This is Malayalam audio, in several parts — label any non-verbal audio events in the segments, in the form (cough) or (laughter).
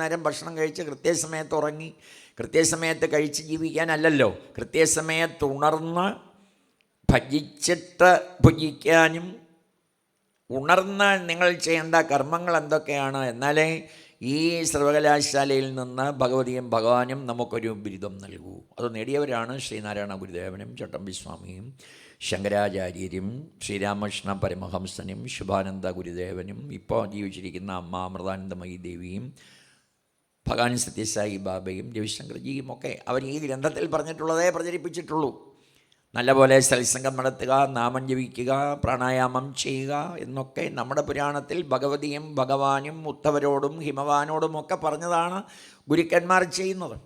നേരം ഭക്ഷണം കഴിച്ച് കൃത്യസമയത്ത് ഉറങ്ങി കൃത്യസമയത്ത് കഴിച്ച് ജീവിക്കാനല്ലല്ലോ. കൃത്യസമയത്ത് ഉണർന്ന് ഭജിച്ചിട്ട് ഭുജിക്കാനും ഉണർന്ന് നിങ്ങൾ ചെയ്യേണ്ട കർമ്മങ്ങൾ എന്തൊക്കെയാണ്? എന്നാലേ ഈ സർവകലാശാലയിൽ നിന്ന് ഭഗവതിയും ഭഗവാനും നമുക്കൊരു ബിരുദം നൽകൂ. അത് നേടിയവരാണ് ശ്രീനാരായണ ഗുരുദേവനും ചട്ടമ്പിസ്വാമിയും ശങ്കരാചാര്യരും ശ്രീരാമകൃഷ്ണ പരമഹംസനും ശുഭാനന്ദ ഗുരുദേവനും ഇപ്പോൾ ജീവിച്ചിരിക്കുന്ന അമ്മ അമൃതാനന്ദമയി ദേവിയും ഭഗവാൻ സത്യസായി ബാബയും രവിശങ്കർജിയും ഒക്കെ അവർ ഈ ഗ്രന്ഥത്തിൽ പറഞ്ഞിട്ടുള്ളതേ പ്രചരിപ്പിച്ചിട്ടുള്ളൂ. നല്ലപോലെ സത്സംഗം നടത്തുക നാമം ജപിക്കുക പ്രാണായാമം ചെയ്യുക എന്നൊക്കെ നമ്മുടെ പുരാണത്തിൽ ഭഗവതിയും ഭഗവാനും ഉത്തവരോടും ഹിമവാനോടും ഒക്കെ പറഞ്ഞതാണ് ഗുരുക്കന്മാർ ചെയ്യുന്നത്.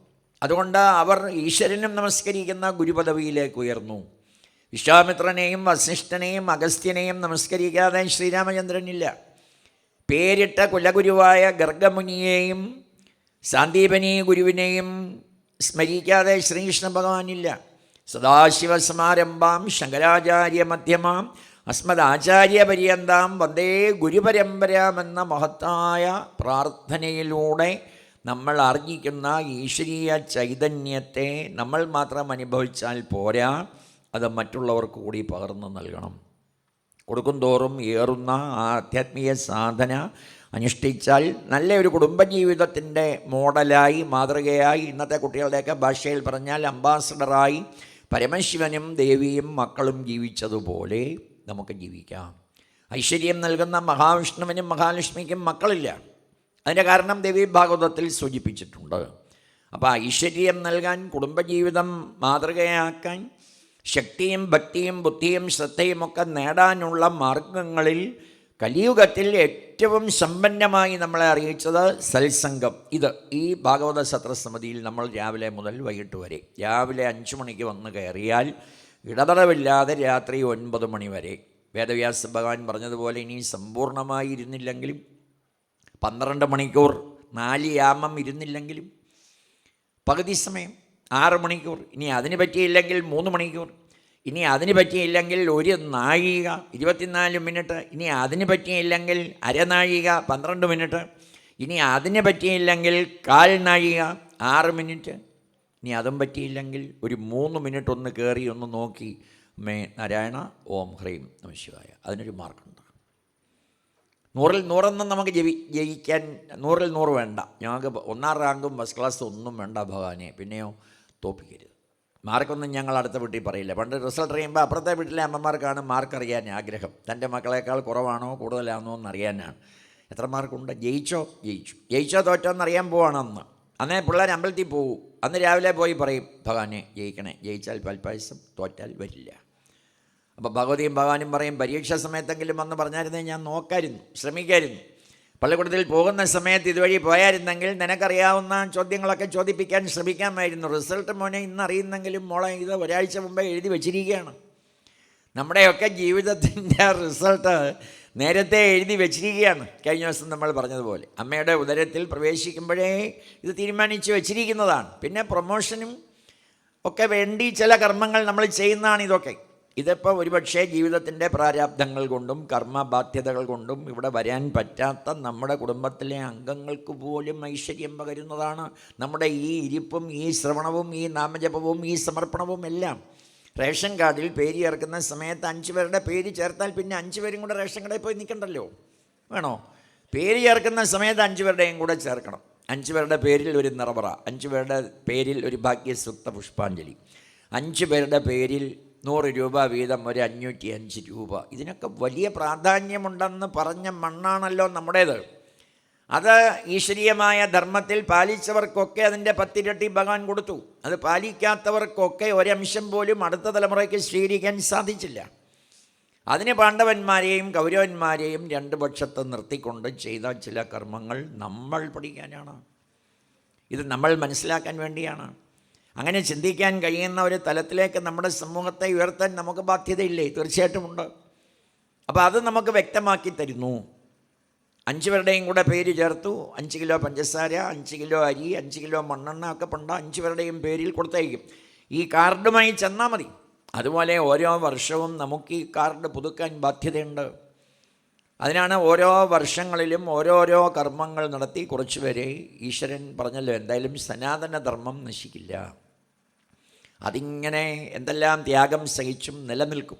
അതുകൊണ്ട് അവർ ഈശ്വരനും നമസ്കരിക്കുന്ന ഗുരുപദവിയിലേക്ക് ഉയർന്നു. വിശ്വാമിത്രനെയും വസിഷ്ഠനെയും അഗസ്ത്യനെയും നമസ്കരിക്കാതെ ശ്രീരാമചന്ദ്രനില്ല. പേരിട്ട കുലഗുരുവായ ഗർഗമുനിയെയും സാന്ദീപനി ഗുരുവിനെയും സ്മരിക്കാതെ ശ്രീകൃഷ്ണ ഭഗവാനില്ല. സദാശിവസമാരംഭാം ശങ്കരാചാര്യ മധ്യമാം അസ്മദാചാര്യപര്യന്താം വന്ദേ ഗുരുപരമ്പരാമെന്ന മഹത്തായ പ്രാർത്ഥനയിലൂടെ നമ്മൾ ആർജിക്കുന്ന ഈശ്വരീയ ചൈതന്യത്തെ നമ്മൾ മാത്രം അനുഭവിച്ചാൽ പോരാ. അത് മറ്റുള്ളവർക്ക് കൂടി പകർന്നു നൽകണം. കൊടുക്കുംതോറും ഏറുന്ന ആ ആധ്യാത്മിക സാധന അനുഷ്ഠിച്ചാൽ നല്ലൊരു കുടുംബജീവിതത്തിന്റെ മോഡലായി മാതൃകയായി ഇന്നത്തെ കുട്ടികളുടെയൊക്കെ ഭാഷയിൽ പറഞ്ഞാൽ അംബാസഡറായി പരമശിവനും ദേവിയും മക്കളും ജീവിച്ചതുപോലെ നമുക്ക് ജീവിക്കാം. ഐശ്വര്യം നൽകുന്ന മഹാവിഷ്ണുവിനും മഹാലക്ഷ്മിക്കും മക്കളില്ല. അതിന്റെ കാരണം ദേവി ഭാഗവതത്തിൽ സൂചിപ്പിച്ചിട്ടുണ്ട്. അപ്പോൾ ഐശ്വര്യം നൽകാൻ കുടുംബജീവിതം മാതൃകയാക്കാൻ ശക്തിയും ഭക്തിയും ബുദ്ധിയും ശ്രദ്ധയും ഒക്കെ നേടാനുള്ള മാർഗങ്ങളിൽ കലിയുഗത്തിൽ ഏറ്റവും സമ്പന്നമായി നമ്മളെ അറിയിച്ചത് സത്സംഗം. ഇത് ഈ ഭാഗവത സത്രസമിതിയിൽ നമ്മൾ രാവിലെ മുതൽ വൈകിട്ട് വരെ. രാവിലെ അഞ്ച് മണിക്ക് വന്ന് കയറിയാൽ ഇടതടവില്ലാതെ രാത്രി ഒൻപത് മണി വരെ. വേദവ്യാസ ഭഗവാൻ പറഞ്ഞതുപോലെ ഇനി സമ്പൂർണമായി ഇരുന്നില്ലെങ്കിലും പന്ത്രണ്ട് മണിക്കൂർ നാല് യാമം ഇരുന്നില്ലെങ്കിലും പകുതി സമയം ആറ് മണിക്കൂർ ഇനി അതിന് പറ്റിയില്ലെങ്കിൽ മൂന്ന് മണിക്കൂർ ഇനി അതിന് പറ്റിയില്ലെങ്കിൽ ഒരു നാഴിക ഇരുപത്തിനാല് മിനിറ്റ്. ഇനി അതിന് പറ്റിയില്ലെങ്കിൽ അരനാഴിക പന്ത്രണ്ട് മിനിറ്റ്. ഇനി അതിന് പറ്റിയില്ലെങ്കിൽ കാൽ നാഴിക ആറ് മിനിറ്റ്. ഇനി അതും പറ്റിയില്ലെങ്കിൽ ഒരു മൂന്ന് മിനിറ്റ് ഒന്ന് കയറി ഒന്ന് നോക്കി. മേ നാരായണ ഓം ഹ്രീം നമ ശിവായ. അതിനൊരു മാർക്കുണ്ട് നൂറിൽ നൂറൊന്നും നമുക്ക് ജയി ജയിക്കാൻ നൂറിൽ നൂറ് വേണ്ട. ഞങ്ങൾക്ക് ഒന്നാം റാങ്കും ഫസ്റ്റ് ക്ലാസ് ഒന്നും വേണ്ട ഭഗവാനെ. പിന്നെയോ തോപ്പിക്കരുത്. മാർക്കൊന്നും ഞങ്ങൾ അടുത്ത വീട്ടിൽ പറയില്ല. പണ്ട് റിസൾട്ട് അറിയുമ്പോൾ അപ്പുറത്തെ വീട്ടിലെ അമ്മമാർക്കാണ് മാർക്ക് അറിയാൻ ആഗ്രഹം. തന്റെ മക്കളേക്കാൾ കുറവാണോ കൂടുതലാണോ എന്നറിയാനാണ് എത്ര മാർക്കുണ്ട്? ജയിച്ചോ? ജയിച്ചു. ജയിച്ചോ തോറ്റോ എന്നറിയാൻ പോവാണ് അന്ന്. അന്നേ പിള്ളേർ അമ്പലത്തിൽ പോകും അന്ന് രാവിലെ പോയി പറയും ഭഗവാനെ ജയിക്കണേ. ജയിച്ചാൽ പൽപ്പായസം തോറ്റാൽ വരില്ല. അപ്പോൾ ഭഗവതിയും ഭഗവാനും പറയും പരീക്ഷ സമയത്തെങ്കിലും വന്ന് പറഞ്ഞായിരുന്നേ ഞാൻ നോക്കായിരുന്നു ശ്രമിക്കായിരുന്നു. പള്ളിക്കൂടത്തിൽ പോകുന്ന സമയത്ത് ഇതുവഴി പോയായിരുന്നെങ്കിൽ നിനക്കറിയാവുന്ന ചോദ്യങ്ങളൊക്കെ ചോദിപ്പിക്കാൻ ശ്രമിക്കാമായിരുന്നു. റിസൾട്ട് മോനെ ഇന്ന് അറിയുന്നെങ്കിലും മോളെ ഇത് ഒരാഴ്ച മുമ്പേ എഴുതി വച്ചിരിക്കുകയാണ്. നമ്മുടെയൊക്കെ ജീവിതത്തിന്റെ (laughs) റിസൾട്ട് നേരത്തെ എഴുതി വച്ചിരിക്കുകയാണ്. കഴിഞ്ഞ ദിവസം നമ്മൾ പറഞ്ഞതുപോലെ. അമ്മയുടെ ഉദരത്തിൽ പ്രവേശിക്കുമ്പോഴേ ഇത് തീരുമാനിച്ച് വെച്ചിരിക്കുന്നതാണ്. പിന്നെ പ്രൊമോഷനും ഒക്കെ വേണ്ടി ചില കർമ്മങ്ങൾ നമ്മൾ ചെയ്യുന്നതാണ് ഇതൊക്കെ. ഇതിപ്പോൾ ഒരുപക്ഷെ ജീവിതത്തിന്റെ പ്രാരാബ്ദങ്ങൾ കൊണ്ടും കർമ്മബാധ്യതകൾ കൊണ്ടും ഇവിടെ വരാൻ പറ്റാത്ത നമ്മുടെ കുടുംബത്തിലെ അംഗങ്ങൾക്ക് പോലും ഐശ്വര്യം പകരുന്നതാണ് നമ്മുടെ ഈ ഇരിപ്പും ഈ ശ്രവണവും ഈ നാമജപവും ഈ സമർപ്പണവും എല്ലാം. റേഷൻ കാർഡിൽ പേര് ചേർക്കുന്ന സമയത്ത് അഞ്ച് പേരുടെ പേര് ചേർത്താൽ പിന്നെ അഞ്ച് പേരും കൂടെ റേഷൻ കടയിൽ പോയി നിൽക്കണ്ടല്ലോ? വേണോ? പേര് ചേർക്കുന്ന സമയത്ത് അഞ്ച് പേരുടെയും കൂടെ ചേർക്കണം. അഞ്ച് പേരുടെ പേരിൽ ഒരു നിറവറ അഞ്ച് പേരുടെ പേരിൽ ഒരു ഭാഗ്യസുക്ത പുഷ്പാഞ്ജലി. അഞ്ച് പേരുടെ പേരിൽ നൂറ് രൂപ വീതം ഒരു അഞ്ഞൂറ്റി അഞ്ച് രൂപ. ഇതിനൊക്കെ വലിയ പ്രാധാന്യമുണ്ടെന്ന് പറഞ്ഞ മണ്ണാണല്ലോ നമ്മുടേത്. അത് ഈശ്വരീയമായ ധർമ്മത്തിൽ പാലിച്ചവർക്കൊക്കെ അതിന്റെ പത്തിരട്ടി ഭഗവാൻ കൊടുത്തു. അത് പാലിക്കാത്തവർക്കൊക്കെ ഒരംശം പോലും അടുത്ത തലമുറയ്ക്ക് സ്വീകരിക്കാൻ സാധിച്ചില്ല. അതിന് പാണ്ഡവന്മാരെയും കൗരവന്മാരെയും രണ്ട് പക്ഷത്ത് നിർത്തിക്കൊണ്ട് ചെയ്ത ചില കർമ്മങ്ങൾ നമ്മൾ പഠിക്കാനാണ്. ഇത് നമ്മൾ മനസ്സിലാക്കാൻ വേണ്ടിയാണ്. അങ്ങനെ ചിന്തിക്കാൻ കഴിയുന്ന ഒരു തലത്തിലേക്ക് നമ്മുടെ സമൂഹത്തെ ഉയർത്താൻ നമുക്ക് ബാധ്യതയില്ലേ? തീർച്ചയായിട്ടും ഉണ്ട്. അപ്പോൾ അത് നമുക്ക് വ്യക്തമാക്കി തരുന്നു. അഞ്ച് പേരുടെയും കൂടെ പേര് ചേർത്തു. അഞ്ച് കിലോ പഞ്ചസാര അഞ്ച് കിലോ അരി അഞ്ച് കിലോ മണ്ണെണ്ണ ഒക്കെ പണ്ട അഞ്ച് പേരുടെയും പേരിൽ കൊടുത്തേക്കും ഈ കാർഡുമായി ചെന്നാൽ മതി. അതുപോലെ ഓരോ വർഷവും നമുക്ക് ഈ കാർഡ് പുതുക്കാൻ ബാധ്യതയുണ്ട്. അതിനാണ് ഓരോ വർഷങ്ങളിലും ഓരോരോ കർമ്മങ്ങൾ നടത്തി കുറച്ചുപേരെ ഈശ്വരൻ പറഞ്ഞല്ലോ എന്തായാലും സനാതന ധർമ്മം നശിക്കില്ല. അതിങ്ങനെ എന്തെല്ലാം ത്യാഗം സഹിച്ചും നിലനിൽക്കും.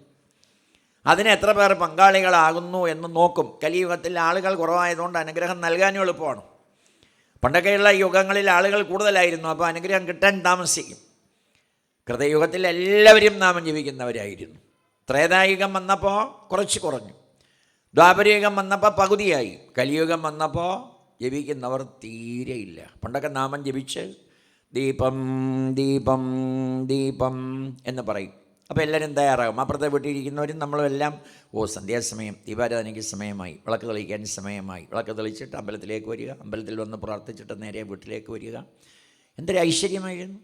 അതിന് എത്ര പേർ പങ്കാളികളാകുന്നു എന്ന് നോക്കും. കലിയുഗത്തിൽ ആളുകൾ കുറവായതുകൊണ്ട് അനുഗ്രഹം നൽകാനും എളുപ്പമാണ്. പണ്ടൊക്കെയുള്ള യുഗങ്ങളിൽ ആളുകൾ കൂടുതലായിരുന്നു. അപ്പോൾ അനുഗ്രഹം കിട്ടാൻ താമസിക്കും. കൃതയുഗത്തിൽ എല്ലാവരും നാമം ജീവിക്കുന്നവരായിരുന്നു. ത്രേതായുഗം വന്നപ്പോൾ കുറച്ച് കുറഞ്ഞു. ദ്വാപരയുഗം വന്നപ്പോൾ പകുതിയായി. കലിയുഗം വന്നപ്പോൾ ജപിക്കുന്നവർ തീരെയില്ല. പണ്ടൊക്കെ നാമം ജപിച്ച് ദീപം ദീപം ദീപം എന്ന് പറയും. അപ്പോൾ എല്ലാവരും തയ്യാറാകും. അപ്പുറത്തെ വീട്ടിലിരിക്കുന്നവരും നമ്മളും എല്ലാം ഓ സന്ധ്യാസമയം ദീപാരാധനയ്ക്ക് സമയമായി വിളക്ക് തെളിക്കാൻ സമയമായി. വിളക്ക് തെളിച്ചിട്ട് അമ്പലത്തിലേക്ക് വരിക. അമ്പലത്തിൽ വന്ന് പ്രാർത്ഥിച്ചിട്ട് നേരെ വീട്ടിലേക്ക് വരിക. എന്തൊരു ഐശ്വര്യമായിരുന്നു.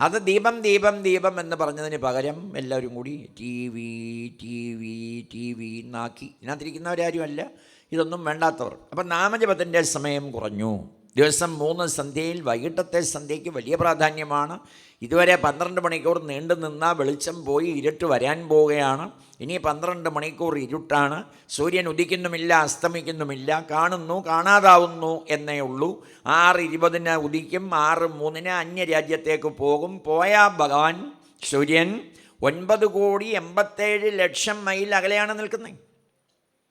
അത് ദീപം ദീപം ദീപം എന്ന് പറഞ്ഞതിന് പകരം എല്ലാവരും കൂടി T V T V T V എന്നാക്കി ഇതിനകത്തിരിക്കുന്നവരാരുമല്ല ഇതൊന്നും വേണ്ടാത്തവർ. അപ്പം നാമജപത്തിന്റെ സമയം കുറഞ്ഞു. ദിവസം മൂന്ന് സന്ധ്യയിൽ വൈകിട്ടത്തെ സന്ധ്യയ്ക്ക് വലിയ പ്രാധാന്യമാണ്. ഇതുവരെ പന്ത്രണ്ട് മണിക്കൂർ നീണ്ടു നിന്ന വെളിച്ചം പോയി ഇരുട്ട് വരാൻ പോവുകയാണ്. ഇനി പന്ത്രണ്ട് മണിക്കൂർ ഇരുട്ടാണ്. സൂര്യൻ ഉദിക്കുന്നുമില്ല അസ്തമിക്കുന്നുമില്ല. കാണുന്നു കാണാതാവുന്നു എന്നേ ഉള്ളൂ. ആറ് ഇരുപതിന് ഉദിക്കും ആറ് മൂന്നിന് അന്യരാജ്യത്തേക്ക് പോകും. പോയ ഭഗവാൻ സൂര്യൻ. ഒൻപത് കോടി എൺപത്തേഴ് ലക്ഷം മൈൽ അകലെയാണ് നിൽക്കുന്നത്.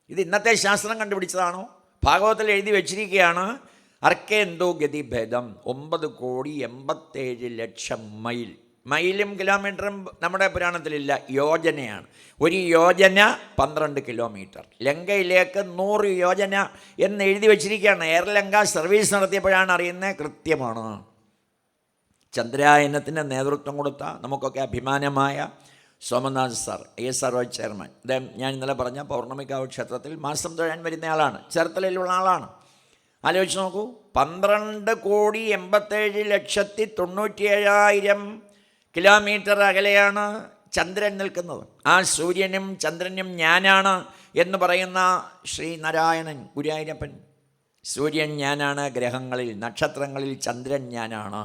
ഇത് ഇന്നത്തെ ശാസ്ത്രം കണ്ടുപിടിച്ചതാണോ? ഭാഗവതത്തിൽ എഴുതി വച്ചിരിക്കുകയാണ്. അർക്കേന്തോ ഗതിഭേദം ഒമ്പത് കോടി എൺപത്തേഴ് ലക്ഷം മൈൽ. മൈലും കിലോമീറ്ററും നമ്മുടെ പുരാണത്തിലില്ല. യോജനയാണ്. ഒരു യോജന പന്ത്രണ്ട് കിലോമീറ്റർ. ലങ്കയിലേക്ക് നൂറ് യോജന എന്ന് എഴുതി വച്ചിരിക്കുകയാണ്. എയർ ലങ്ക സർവീസ് നടത്തിയപ്പോഴാണ് അറിയുന്നത് കൃത്യമാണ്. ചന്ദ്രായനത്തിന് നേതൃത്വം കൊടുത്ത നമുക്കൊക്കെ അഭിമാനമായ Somanath sir I S R O chairman അദ്ദേഹം ഞാൻ ഇന്നലെ പറഞ്ഞ പൗർണമിക്കാവ് ക്ഷേത്രത്തിൽ മാസം തൊഴാൻ വരുന്നയാളാണ് ചേർത്തലയിലുള്ള ആളാണ്. ആലോചിച്ച് നോക്കൂ. പന്ത്രണ്ട് കോടി എൺപത്തേഴ് ലക്ഷത്തി തൊണ്ണൂറ്റി ഏഴായിരം കിലോമീറ്റർ അകലെയാണ് ചന്ദ്രൻ നിൽക്കുന്നത്. ആ സൂര്യനും ചന്ദ്രനും ഞാനാണ് എന്ന് പറയുന്ന ശ്രീ ശ്രീനാരായണൻ ഗുരുവായൂരപ്പൻ സൂര്യൻ ഞാനാണ് ഗ്രഹങ്ങളിൽ നക്ഷത്രങ്ങളിൽ ചന്ദ്രൻ ഞാനാണ്.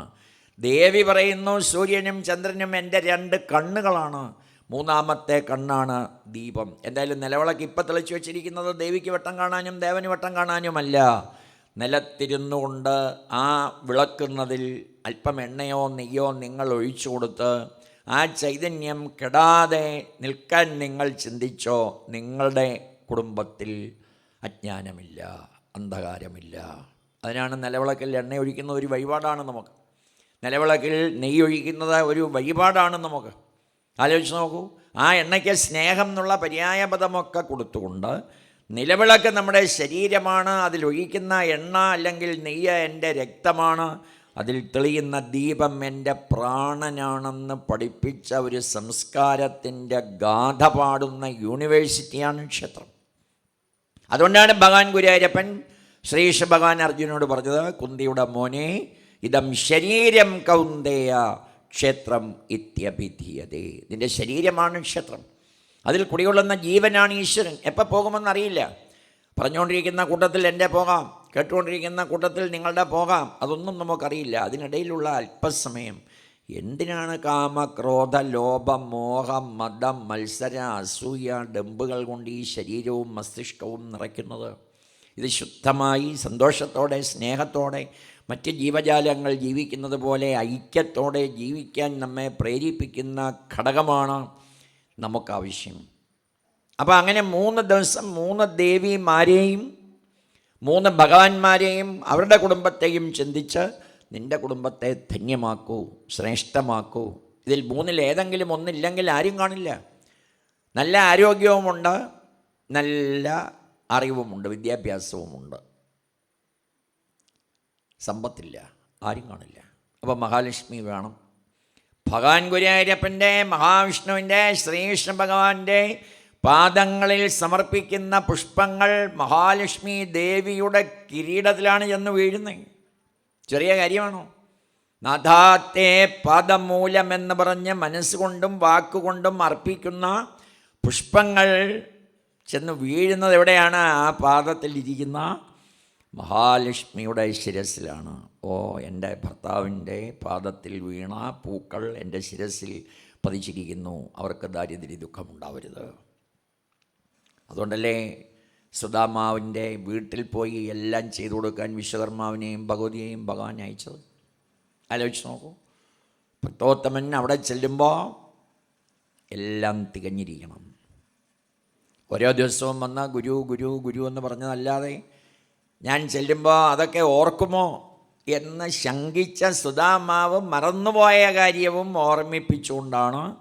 ദേവി പറയുന്നു സൂര്യനും ചന്ദ്രനും എന്റെ രണ്ട് കണ്ണുകളാണ്. മൂന്നാമത്തെ കണ്ണാണ് ദീപം. എന്തായാലും നിലവിളക്ക് ഇപ്പം തെളിച്ചു വെച്ചിരിക്കുന്നത് ദേവിക്ക് വട്ടം കാണാനും ദേവന് വട്ടം കാണാനുമല്ല. നിലത്തിരുന്നു കൊണ്ട് ആ വിളക്കുന്നതിൽ അല്പം എണ്ണയോ നെയ്യോ നിങ്ങൾ ഒഴിച്ചു കൊടുത്ത് ആ ചൈതന്യം കെടാതെ നിൽക്കാൻ നിങ്ങൾ ചിന്തിച്ചോ നിങ്ങളുടെ കുടുംബത്തിൽ അജ്ഞാനമില്ല അന്ധകാരമില്ല. അതിനാണ് നിലവിളക്കിൽ എണ്ണ ഒഴിക്കുന്ന ഒരു വഴിപാടാണ് നമുക്ക്. നിലവിളക്കിൽ നെയ്യ് ഒഴിക്കുന്നത് ഒരു വഴിപാടാണ് നമുക്ക്. ആലോചിച്ച് നോക്കൂ ആ എണ്ണയ്ക്ക് സ്നേഹം എന്നുള്ള പര്യായപദമൊക്കെ കൊടുത്തുകൊണ്ട് നിലവിളക്ക് നമ്മുടെ ശരീരമാണ് അതിലൊഴിക്കുന്ന എണ്ണ അല്ലെങ്കിൽ നെയ്യ എന്റെ രക്തമാണ്. അതിൽ തെളിയുന്ന ദീപം എന്റെ പ്രാണനാണെന്ന് പഠിപ്പിച്ച ഒരു സംസ്കാരത്തിന്റെ ഗാഥ പാടുന്ന യൂണിവേഴ്സിറ്റിയാണ് ക്ഷേത്രം. അതുകൊണ്ടാണ് ഭഗവാൻ ഗുരുവായൂരപ്പൻ ശ്രീഷ ഭഗവാൻ അർജുനോട് പറഞ്ഞത് കുന്തിയുടെ മോനെ ഇതം ശരീരം കൗന്ദേയ ക്ഷേത്രം ഇത്യഭിധീയതേ. ഇതിന്റെ ശരീരമാണ് ക്ഷേത്രം. അതിൽ കുടികൊള്ളുന്ന ജീവനാണ് ഈശ്വരൻ. എപ്പോൾ പോകുമെന്നറിയില്ല. പറഞ്ഞുകൊണ്ടിരിക്കുന്ന കൂട്ടത്തിൽ എന്റെ പോകാം. കേട്ടുകൊണ്ടിരിക്കുന്ന കൂട്ടത്തിൽ നിങ്ങളുടെ പോകാം. അതൊന്നും നമുക്കറിയില്ല. അതിനിടയിലുള്ള അല്പസമയം എന്തിനാണ് കാമ ക്രോധ ലോഭം മോഹം മതം മത്സര അസൂയ ഡമ്പുകൾ കൊണ്ട് ഈ ശരീരവും മസ്തിഷ്കവും നിറയ്ക്കുന്നത്? ഇത് ശുദ്ധമായി സന്തോഷത്തോടെ സ്നേഹത്തോടെ മറ്റ് ജീവജാലങ്ങൾ ജീവിക്കുന്നത് പോലെ ഐക്യത്തോടെ ജീവിക്കാൻ നമ്മെ പ്രേരിപ്പിക്കുന്ന ഘടകമാണ് നമുക്കാവശ്യം. അപ്പോൾ അങ്ങനെ മൂന്ന് ദിവസം മൂന്ന് ദേവിമാരെയും മൂന്ന് ഭഗവാന്മാരെയും അവരുടെ കുടുംബത്തെയും ചിന്തിച്ച് നിന്റെ കുടുംബത്തെ ധന്യമാക്കൂ ശ്രേഷ്ഠമാക്കൂ. ഇതിൽ മൂന്നിൽ ഏതെങ്കിലും ഒന്നില്ലെങ്കിൽ ആരും കാണില്ല. നല്ല ആരോഗ്യവുമുണ്ട് നല്ല അറിവുമുണ്ട് വിദ്യാഭ്യാസവുമുണ്ട്. സമ്പത്തില്ല ആരും കാണില്ല. അപ്പോൾ മഹാലക്ഷ്മി വേണം. ഭഗവാൻ ഗുരുവായൂരപ്പന്റെ മഹാവിഷ്ണുവിന്റെ ശ്രീകൃഷ്ണ ഭഗവാന്റെ പാദങ്ങളിൽ സമർപ്പിക്കുന്ന പുഷ്പങ്ങൾ മഹാലക്ഷ്മി ദേവിയുടെ കിരീടത്തിലാണ് ചെന്ന് വീഴുന്നത്. ചെറിയ കാര്യമാണോ? നഥാത്തെ പാദമൂലമെന്ന് പറഞ്ഞ് മനസ്സുകൊണ്ടും വാക്കുകൊണ്ടും അർപ്പിക്കുന്ന പുഷ്പങ്ങൾ ചെന്ന് വീഴുന്നത് എവിടെയാണ്? ആ പാദത്തിൽ ഇരിക്കുന്ന മഹാലക്ഷ്മിയുടെ ശിരസിലാണ് ഓ എന്റെ ഭർത്താവിന്റെ പാദത്തിൽ വീണ പൂക്കൾ എന്റെ ശിരസിൽ പതിച്ചിരിക്കുന്നു. അവർക്ക് ദാരിദ്ര്യ ദുഃഖമുണ്ടാവരുത്. അതുകൊണ്ടല്ലേ സുധാമാവിന്റെ വീട്ടിൽ പോയി എല്ലാം ചെയ്തു കൊടുക്കാൻ വിശ്വകർമാവിനെയും ഭഗവതിയെയും ഭഗവാൻ അയച്ചത്? ആലോചിച്ച് നോക്കൂ. ഭക്തോത്തമൻ അവിടെ ചെല്ലുമ്പോൾ എല്ലാം തികഞ്ഞിരിക്കണം. ഓരോ ദിവസവും വന്ന ഗുരു ഗുരു ഗുരു എന്ന് പറഞ്ഞതല്ലാതെ ഞാൻ ചെല്ലുമ്പോൾ അതൊക്കെ ഓർക്കുമോ? എന്ന് ശങ്കിച്ച സുധാമാവ് മറന്നുപോയ കാര്യവും ഓർമ്മിപ്പിച്ചുകൊണ്ടാണ്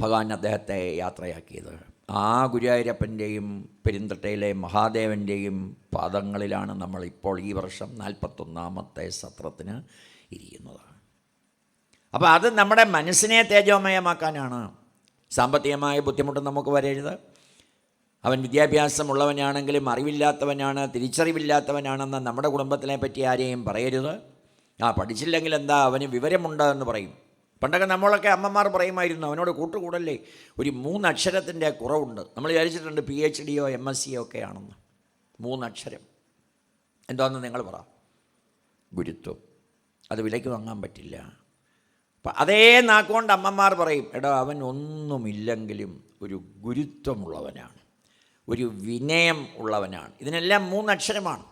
ഭഗവാൻ അദ്ദേഹത്തെ യാത്രയാക്കിയത്. ആ ഗുരുവായൂരപ്പന്റെയും പെരിന്തട്ടയിലെ മഹാദേവന്റെയും പാദങ്ങളിലാണ് നമ്മൾ ഇപ്പോൾ ഈ വർഷം നാൽപ്പത്തൊന്നാമത്തെ സത്രത്തിന് ഇരിക്കുന്നത്. അപ്പോൾ അത് നമ്മുടെ മനസ്സിനെ തേജോമയമാക്കാനാണ്. സാമ്പത്തികമായ ബുദ്ധിമുട്ട് നമുക്ക് വരരുത്. അവൻ വിദ്യാഭ്യാസമുള്ളവനാണെങ്കിലും അറിവില്ലാത്തവനാണ് തിരിച്ചറിവില്ലാത്തവനാണെന്ന് നമ്മുടെ കുടുംബത്തിനെ പറ്റി ആരെയും പറയരുത്. ആ പഠിച്ചില്ലെങ്കിൽ എന്താ അവന് വിവരമുണ്ട് എന്ന് പറയും. പണ്ടൊക്കെ നമ്മളൊക്കെ അമ്മമാർ പറയുമായിരുന്നു അവനോട് കൂട്ടുകൂടല്ലേ ഒരു മൂന്നക്ഷരത്തിന്റെ കുറവുണ്ട്. നമ്മൾ വിചാരിച്ചിട്ടുണ്ട് പി എച്ച് ഡിയോ എം എസ് സിയോ ഒക്കെ ആണെന്ന് മൂന്നക്ഷരം. എന്താണെന്ന് നിങ്ങൾ പറ. ഗുരുത്വം. അത് വിലയ്ക്ക് വാങ്ങാൻ പറ്റില്ല. അപ്പം അതേ നാക്കുകൊണ്ട് അമ്മമാർ പറയും എടാ അവൻ ഒന്നുമില്ലെങ്കിലും ഒരു ഗുരുത്വമുള്ളവനാണ്. ഒരു വിനയം ഉള്ളവനാണ്. ഇതിനെല്ലാം മൂന്നക്ഷരമാണ്.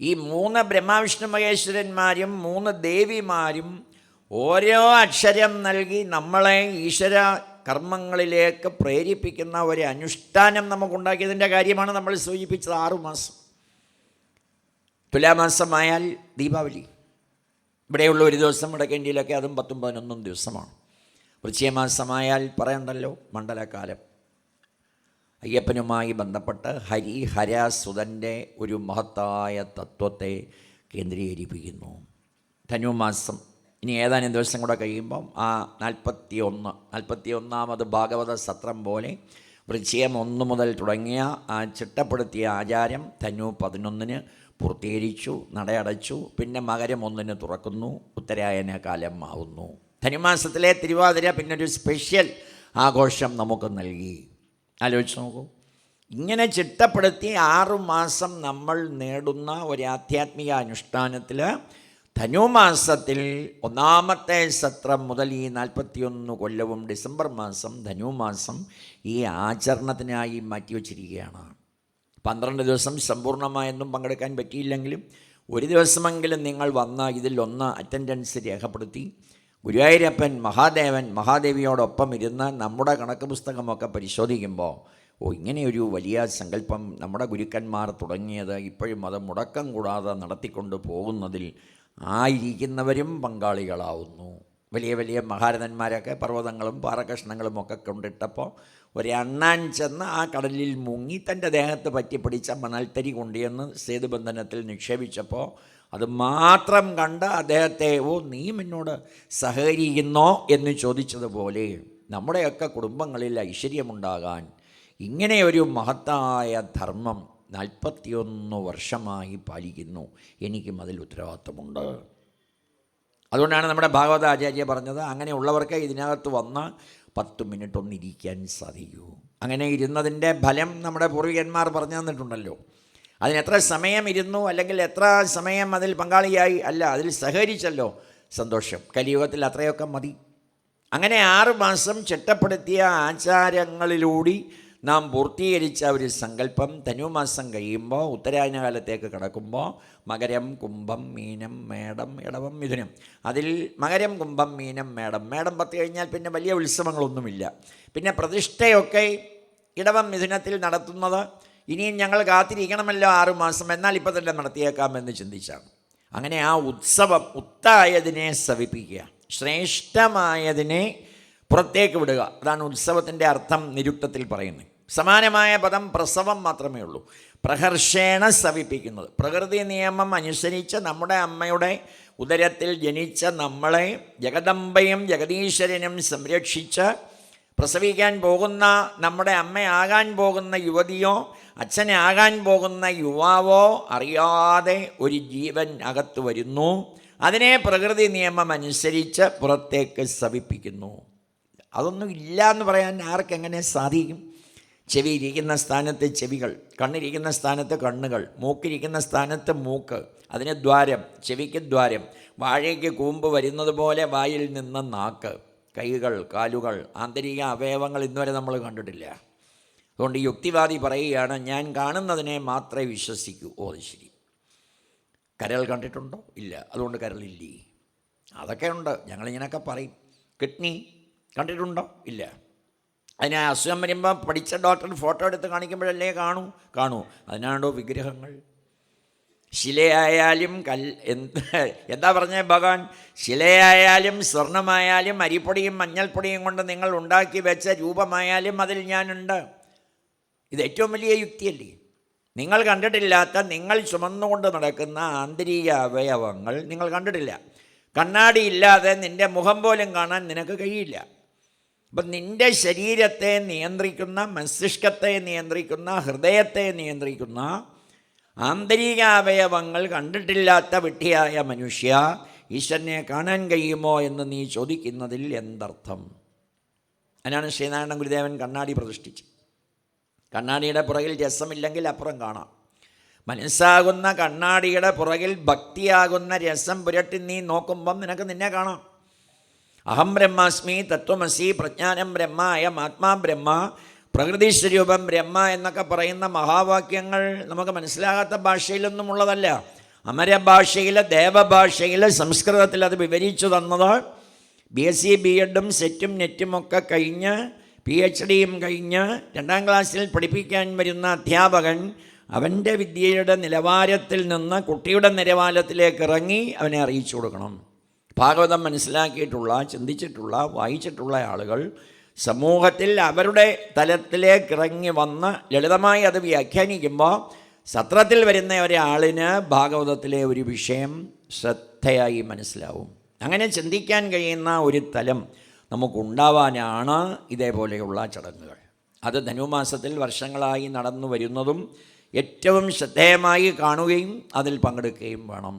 ഈ മൂന്ന് ബ്രഹ്മാവിഷ്ണു മഹേശ്വരന്മാരും മൂന്ന് ദേവിമാരും ഓരോ അക്ഷരം നൽകി നമ്മളെ ഈശ്വര കർമ്മങ്ങളിലേക്ക് പ്രേരിപ്പിക്കുന്ന ഒരു അനുഷ്ഠാനം നമുക്കുണ്ടാക്കിയതിന്റെ കാര്യമാണ് നമ്മൾ സൂചിപ്പിച്ചത് ആറുമാസം തുലാമാസമായാൽ ദീപാവലി. ഇവിടെയുള്ള ഒരു ദിവസം ഇടക്കേണ്ടിയിലൊക്കെ അതും പത്തും പതിനൊന്നും ദിവസമാണ്. വൃശ്ചികമാസമായാൽ പറയണ്ടല്ലോ മണ്ഡലകാലം. അയ്യപ്പനുമായി ബന്ധപ്പെട്ട് ഹരിഹരസുതന്റെ ഒരു മഹത്തായ തത്വത്തെ കേന്ദ്രീകരിപ്പിക്കുന്നു. ധനുമാസം ഇനി ഏതാനും ദിവസം കൂടെ കഴിയുമ്പം ആ നാൽപ്പത്തി ഒന്ന് നാൽപ്പത്തി ഒന്നാമത് ഭാഗവത സത്രം പോലെ വൃശ്ചികം ഒന്ന് മുതൽ തുടങ്ങിയ ആ ചിട്ടപ്പെടുത്തിയ ആചാരം ധനു പതിനൊന്നിന് പൂർത്തീകരിച്ചു നടയടച്ചു പിന്നെ മകരം ഒന്നിന് തുറക്കുന്നു ഉത്തരായന കാലം ആവുന്നു ധനുമാസത്തിലെ തിരുവാതിര പിന്നൊരു സ്പെഷ്യൽ ആഘോഷം നമുക്ക് നൽകി. ആലോചിച്ച് നോക്കൂ. ഇങ്ങനെ ചിട്ടപ്പെടുത്തി ആറുമാസം നമ്മൾ നേടുന്ന ഒരു ആധ്യാത്മിക അനുഷ്ഠാനത്തിൽ ധനുമാസത്തിൽ ഒന്നാമത്തെ സത്രം മുതൽ ഈ നാൽപ്പത്തിയൊന്ന് കൊല്ലവും ഡിസംബർ മാസം ധനുമാസം ഈ ആചരണത്തിനായി മാറ്റിവെച്ചിരിക്കുകയാണ് പന്ത്രണ്ട് ദിവസം സമ്പൂർണമായൊന്നും പങ്കെടുക്കാൻ പറ്റിയില്ലെങ്കിലും ഒരു ദിവസമെങ്കിലും നിങ്ങൾ വന്ന ഇതിലൊന്ന് അറ്റൻഡൻസ് രേഖപ്പെടുത്തി ഗുരുവായൂരപ്പൻ മഹാദേവൻ മഹാദേവിയോടൊപ്പം ഇരുന്ന് നമ്മുടെ കണക്ക് പുസ്തകമൊക്കെ പരിശോധിക്കുമ്പോൾ ഓ ഇങ്ങനെയൊരു വലിയ സങ്കല്പം നമ്മുടെ ഗുരുക്കന്മാർ തുടങ്ങിയത് ഇപ്പോഴും അത് മുടക്കം കൂടാതെ നടത്തിക്കൊണ്ട് പോകുന്നതിൽ ആയിരിക്കുന്നവരും പങ്കാളികളാവുന്നു. വലിയ വലിയ മഹാരഥന്മാരൊക്കെ പർവതങ്ങളും പാറകഷ്ണങ്ങളും ഒക്കെ കൊണ്ടിട്ടപ്പോൾ ഒരു അണ്ണാൻ ചെന്ന് ആ കടലിൽ മുങ്ങി തന്റെ ദേഹത്ത് പറ്റിപ്പിടിച്ച മണൽത്തരി കൊണ്ടുവന്ന് സേതുബന്ധനത്തിൽ നിക്ഷേപിച്ചപ്പോൾ അത് മാത്രം കണ്ട് അദ്ദേഹത്തെ ഓ നീ എന്നോട് സഹകരിക്കുന്നോ? എന്ന് ചോദിച്ചതുപോലെ നമ്മുടെയൊക്കെ കുടുംബങ്ങളിൽ ഐശ്വര്യമുണ്ടാകാൻ ഇങ്ങനെ ഒരു മഹത്തായ ധർമ്മം നാൽപ്പത്തിയൊന്ന് വർഷമായി പാലിക്കുന്നു. എനിക്കും അതിൽ ഉത്തരവാദിത്വമുണ്ട്. അതുകൊണ്ടാണ് നമ്മുടെ ഭാഗവത ആചാര്യ പറഞ്ഞത് അങ്ങനെയുള്ളവർക്ക് ഇതിനകത്ത് വന്ന് പത്ത് മിനിറ്റ് ഒന്നിരിക്കാൻ സാധിക്കൂ. അങ്ങനെ ഇരുന്നതിന്റെ ഫലം നമ്മുടെ പൂർവികന്മാർ പറഞ്ഞു തന്നിട്ടുണ്ടല്ലോ. അതിന് എത്ര സമയം ഇരുന്നു അല്ലെങ്കിൽ എത്ര സമയം അതിൽ പങ്കാളിയായി? അല്ല അതിൽ സഹകരിച്ചല്ലോ. സന്തോഷം. കലിയുഗത്തിൽ അത്രയൊക്കെ മതി. അങ്ങനെ ആറ് മാസം ചിട്ടപ്പെടുത്തിയ ആചാരങ്ങളിലൂടി നാം പൂർത്തീകരിച്ച ഒരു സങ്കല്പം. തനുമാസം കഴിയുമ്പോൾ ഉത്തരായന കാലത്തേക്ക് കടക്കുമ്പോൾ മകരം കുംഭം മീനം മേടം ഇടവം മിഥുനം. അതിൽ മകരം കുംഭം മീനം മേടം. മേടം പത്ത് കഴിഞ്ഞാൽ പിന്നെ വലിയ ഉത്സവങ്ങളൊന്നുമില്ല. പിന്നെ പ്രതിഷ്ഠയൊക്കെ ഇടവം മിഥുനത്തിൽ നടത്തുന്നത് ഇനിയും ഞങ്ങൾ കാത്തിരിക്കണമല്ലോ ആറുമാസം എന്നാൽ ഇപ്പം തന്നെ നടത്തിയേക്കാമെന്ന് ചിന്തിച്ചാണ്. അങ്ങനെ ആ ഉത്സവം ഉത്തായതിനെ സവിപ്പിക്കുക. ശ്രേഷ്ഠമായതിനെ പുറത്തേക്ക് വിടുക. അതാണ് ഉത്സവത്തിന്റെ അർത്ഥം നിരുക്തത്തിൽ പറയുന്നത്. സമാനമായ പദം പ്രസവം മാത്രമേ ഉള്ളൂ. പ്രഹർഷേണ സവിപ്പിക്കുന്നത്. പ്രകൃതി നിയമം അനുസരിച്ച് നമ്മുടെ അമ്മയുടെ ഉദരത്തിൽ ജനിച്ച നമ്മളെ ജഗദമ്പയും ജഗദീശ്വരനും സംരക്ഷിച്ച് പ്രസവിക്കാൻ പോകുന്ന നമ്മുടെ അമ്മയാകാൻ പോകുന്ന യുവതിയോ അച്ഛനാകാൻ പോകുന്ന യുവാവോ അറിയാതെ ഒരു ജീവൻ അകത്ത് വരുന്നു. അതിനെ പ്രകൃതി നിയമം അനുസരിച്ച് പുറത്തേക്ക് സവിപ്പിക്കുന്നു അതൊന്നും ഇല്ല എന്ന് പറയാൻ ആർക്കെങ്ങനെ സാധിക്കും? ചെവി ഇരിക്കുന്ന സ്ഥാനത്ത് ചെവികൾ കണ്ണിരിക്കുന്ന സ്ഥാനത്ത് കണ്ണുകൾ മൂക്കിരിക്കുന്ന സ്ഥാനത്ത് മൂക്ക് അതിന് ദ്വാരം ചെവിക്ക് ദ്വാരം വാഴയ്ക്ക് കൂമ്പ് വരുന്നത് പോലെ വായിൽ നിന്ന് നാക്ക് കൈകൾ കാലുകൾ ആന്തരിക അവയവങ്ങൾ ഇന്നുവരെ നമ്മൾ കണ്ടിട്ടില്ല. അതുകൊണ്ട് യുക്തിവാദി പറയുകയാണ് ഞാൻ കാണുന്നതിനെ മാത്രമേ വിശ്വസിക്കൂ. ഓ ശരി. കരൽ കണ്ടിട്ടുണ്ടോ? ഇല്ല. അതുകൊണ്ട് കരളില്ലേ? അതൊക്കെ ഉണ്ട്. ഞങ്ങളിങ്ങനെയൊക്കെ പറയും. കിഡ്നി കണ്ടിട്ടുണ്ടോ? ഇല്ല. അതിനെ അസുഖം വരുമ്പോൾ പഠിച്ച ഡോക്ടർ ഫോട്ടോ എടുത്ത് കാണിക്കുമ്പോഴല്ലേ കാണൂ? കാണൂ. അതിനാണോ വിഗ്രഹങ്ങൾ? ശിലയായാലും കൽ എന്ത് (laughs) എന്താ പറഞ്ഞേ ഭഗവാൻ? ശിലയായാലും സ്വർണമായാലും അരിപ്പൊടിയും മഞ്ഞൾപ്പൊടിയും കൊണ്ട് നിങ്ങൾ ഉണ്ടാക്കി വെച്ച രൂപമായാലും അതിൽ ഞാനുണ്ട്. ഇത് ഏറ്റവും വലിയ യുക്തിയല്ലേ? നിങ്ങൾ കണ്ടിട്ടില്ലാത്ത നിങ്ങൾ ചുമന്നുകൊണ്ട് നടക്കുന്ന ആന്തരിക അവയവങ്ങൾ നിങ്ങൾ കണ്ടിട്ടില്ല. കണ്ണാടി ഇല്ലാതെ നിന്റെ മുഖം പോലും കാണാൻ നിനക്ക് കഴിയില്ല. അപ്പം നിന്റെ ശരീരത്തെ നിയന്ത്രിക്കുന്ന മസ്തിഷ്കത്തെ നിയന്ത്രിക്കുന്ന ഹൃദയത്തെ നിയന്ത്രിക്കുന്ന ആന്തരിക അവയവങ്ങൾ കണ്ടിട്ടില്ലാത്ത വിട്ടിയായ മനുഷ്യ ഈശ്വരനെ കാണാൻ കഴിയുമോ എന്ന് നീ ചോദിക്കുന്നതിൽ എന്തർത്ഥം? അതിനാണ് ശ്രീനാരായണ ഗുരുദേവൻ കണ്ണാടി പ്രതിഷ്ഠിച്ചത്. കണ്ണാടിയുടെ പുറകിൽ രസമില്ലെങ്കിൽ അപ്പുറം കാണാം. മനസ്സാകുന്ന കണ്ണാടിയുടെ പുറകിൽ ഭക്തിയാകുന്ന രസം പുരട്ടി നീ നോക്കുമ്പം നിനക്ക് നിന്നെ കാണാം. അഹം ബ്രഹ്മാസ്മി തത്വമസി പ്രജ്ഞാനം ബ്രഹ്മ അയം ആത്മാ ബ്രഹ്മ പ്രകൃതി സ്വരൂപം ബ്രഹ്മ എന്നൊക്കെ പറയുന്ന മഹാവാക്യങ്ങൾ നമുക്ക് മനസ്സിലാകാത്ത ഭാഷയിലൊന്നും ഉള്ളതല്ല അമരഭാഷയിൽ ദേവഭാഷയിൽ സംസ്കൃതത്തിൽ അത് വിവരിച്ചു തന്നത്. ബി എസ് സി ബി എഡും സെറ്റും നെറ്റും ഒക്കെ കഴിഞ്ഞ് പി എച്ച് ഡിയും കഴിഞ്ഞ് രണ്ടാം ക്ലാസ്സിൽ പഠിപ്പിക്കാൻ വരുന്ന അധ്യാപകൻ അവന്റെ വിദ്യയുടെ നിലവാരത്തിൽ നിന്ന് കുട്ടിയുടെ നിലവാരത്തിലേക്ക് ഇറങ്ങി അവനെ അറിയിച്ചു കൊടുക്കണം. ഭാഗവതം മനസ്സിലാക്കിയിട്ടുള്ള ചിന്തിച്ചിട്ടുള്ള വായിച്ചിട്ടുള്ള ആളുകൾ സമൂഹത്തിൽ അവരുടെ തലത്തിലേക്ക് ഇറങ്ങി വന്ന് ലളിതമായി അത് വ്യാഖ്യാനിക്കുമ്പോൾ സത്രത്തിൽ വരുന്ന ഒരാളിന് ഭാഗവതത്തിലെ ഒരു വിഷയം ശ്രദ്ധയായി മനസ്സിലാവും. അങ്ങനെ ചിന്തിക്കാൻ കഴിയുന്ന ഒരു തലം നമുക്കുണ്ടാവാനാണ് ഇതേപോലെയുള്ള ചടങ്ങുകൾ. അത് ധനുമാസത്തിൽ വർഷങ്ങളായി നടന്നു വരുന്നതും ഏറ്റവും ശ്രദ്ധേയമായി കാണുകയും അതിൽ പങ്കെടുക്കുകയും വേണം.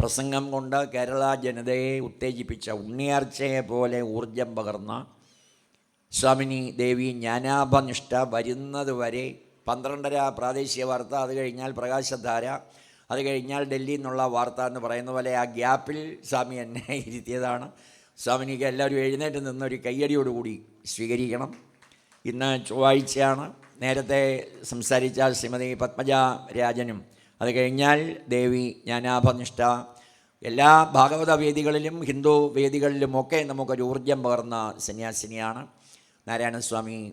പ്രസംഗം കൊണ്ട് കേരള ജനതയെ ഉത്തേജിപ്പിച്ച ഉണ്ണിയാർച്ചയെ പോലെ ഊർജം പകർന്ന സ്വാമിനി ദേവി ജ്ഞാനാഭനിഷ്ഠ വരുന്നത് വരെ പന്ത്രണ്ടര പ്രാദേശിക വാർത്ത അത് കഴിഞ്ഞാൽ പ്രകാശധാര അത് കഴിഞ്ഞാൽ ഡൽഹിയിൽ നിന്നുള്ള വാർത്ത എന്ന് പറയുന്ന പോലെ ആ ഗ്യാപ്പിൽ സ്വാമി എന്നെ ഇരുത്തിയതാണ്. സ്വാമിനിക്ക് എല്ലാവരും എഴുന്നേറ്റ് നിന്നൊരു കയ്യടിയോടുകൂടി സ്വീകരിക്കണം. ഇന്ന് ചൊവ്വാഴ്ചയാണ്. നേരത്തെ സംസാരിച്ച ശ്രീമതി പത്മജ രാജനും. അത് കഴിഞ്ഞാൽ ദേവി ജ്ഞാനാഭനിഷ്ഠ. എല്ലാ ഭാഗവത വേദികളിലും ഹിന്ദു വേദികളിലുമൊക്കെ നമുക്കൊരു ഊർജം പകർന്ന സന്യാസിനിയാണ്. നാരായണസ്വാമി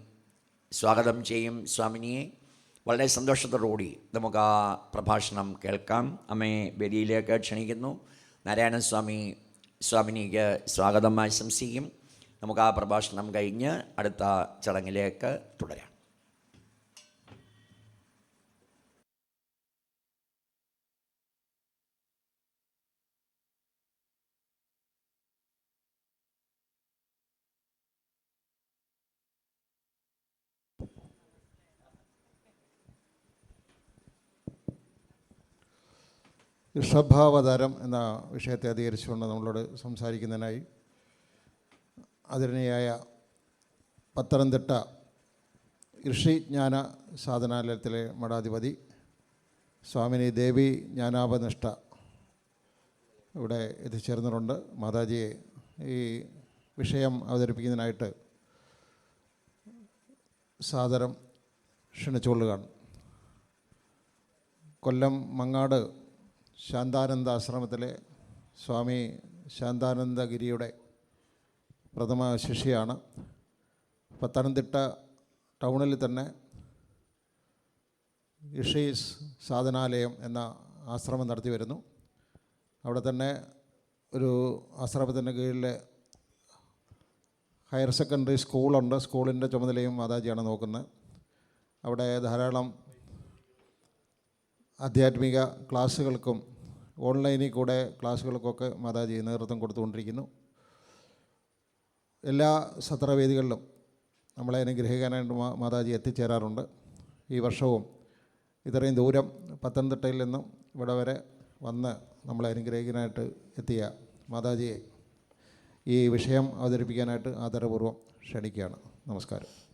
സ്വാഗതം ചെയ്യും സ്വാമിനിയെ. വളരെ സന്തോഷത്തോടുകൂടി നമുക്ക് ആ പ്രഭാഷണം കേൾക്കാം. അമ്മയെ വേദിയിലേക്ക് ക്ഷണിക്കുന്നു. നാരായണസ്വാമി സ്വാമിനിക്ക് സ്വാഗതം ആശംസിക്കും. നമുക്ക് ആ പ്രഭാഷണം കഴിഞ്ഞ് അടുത്ത ചടങ്ങിലേക്ക് തുടരാം. ഋഷഭാവതാരം എന്ന വിഷയത്തെ അധികരിച്ചുകൊണ്ട് നമ്മളോട് സംസാരിക്കുന്നതിനായി ആദരണീയായ പത്തനംതിട്ട ഋഷിജ്ഞാന സാധനാലയത്തിലെ മഠാധിപതി സ്വാമിനി ദേവി ജ്ഞാനാപനിഷ്ഠ ഇവിടെ എത്തിച്ചേർന്നിട്ടുണ്ട്. മാതാജിയെ ഈ വിഷയം അവതരിപ്പിക്കുന്നതിനായിട്ട് സാദരം ക്ഷണിച്ചുകൊള്ളുകയാണ്. കൊല്ലം മങ്ങാട് ശാന്താനന്ദ ആശ്രമത്തിലെ സ്വാമി ശാന്താനന്ദഗിരിയുടെ പ്രഥമ ശിഷ്യയാണ്. പത്തനംതിട്ട ടൗണിൽ തന്നെ ഇഷീസ് സാധനാലയം എന്ന ആശ്രമം നടത്തി വരുന്നു. അവിടെ തന്നെ ഒരു ആശ്രമത്തിന്റെ കീഴിൽ ഹയർ സെക്കൻഡറി സ്കൂളുണ്ട്. സ്കൂളിന്റെ ചുമതലയും മാതാജിയാണ് നോക്കുന്നത്. അവിടെ ധാരാളം ആധ്യാത്മിക ക്ലാസ്സുകൾക്കും ഓൺലൈനിൽ കൂടെ ക്ലാസ്സുകൾക്കൊക്കെ മാതാജി നേതൃത്വം കൊടുത്തുകൊണ്ടിരിക്കുന്നു. എല്ലാ സത്രവേദികളിലും നമ്മളെ അനുഗ്രഹിക്കാനായിട്ട് മാതാജി എത്തിച്ചേരാറുണ്ട്. ഈ വർഷവും ഇത്രയും ദൂരം പത്തനംതിട്ടയിൽ നിന്നും ഇവിടെ വരെ വന്ന് നമ്മളെ അനുഗ്രഹിക്കാനായിട്ട് എത്തിയ മാതാജിയെ ഈ വിഷയം അവതരിപ്പിക്കാനായിട്ട് ആദരപൂർവം ക്ഷണിക്കുകയാണ്. നമസ്കാരം.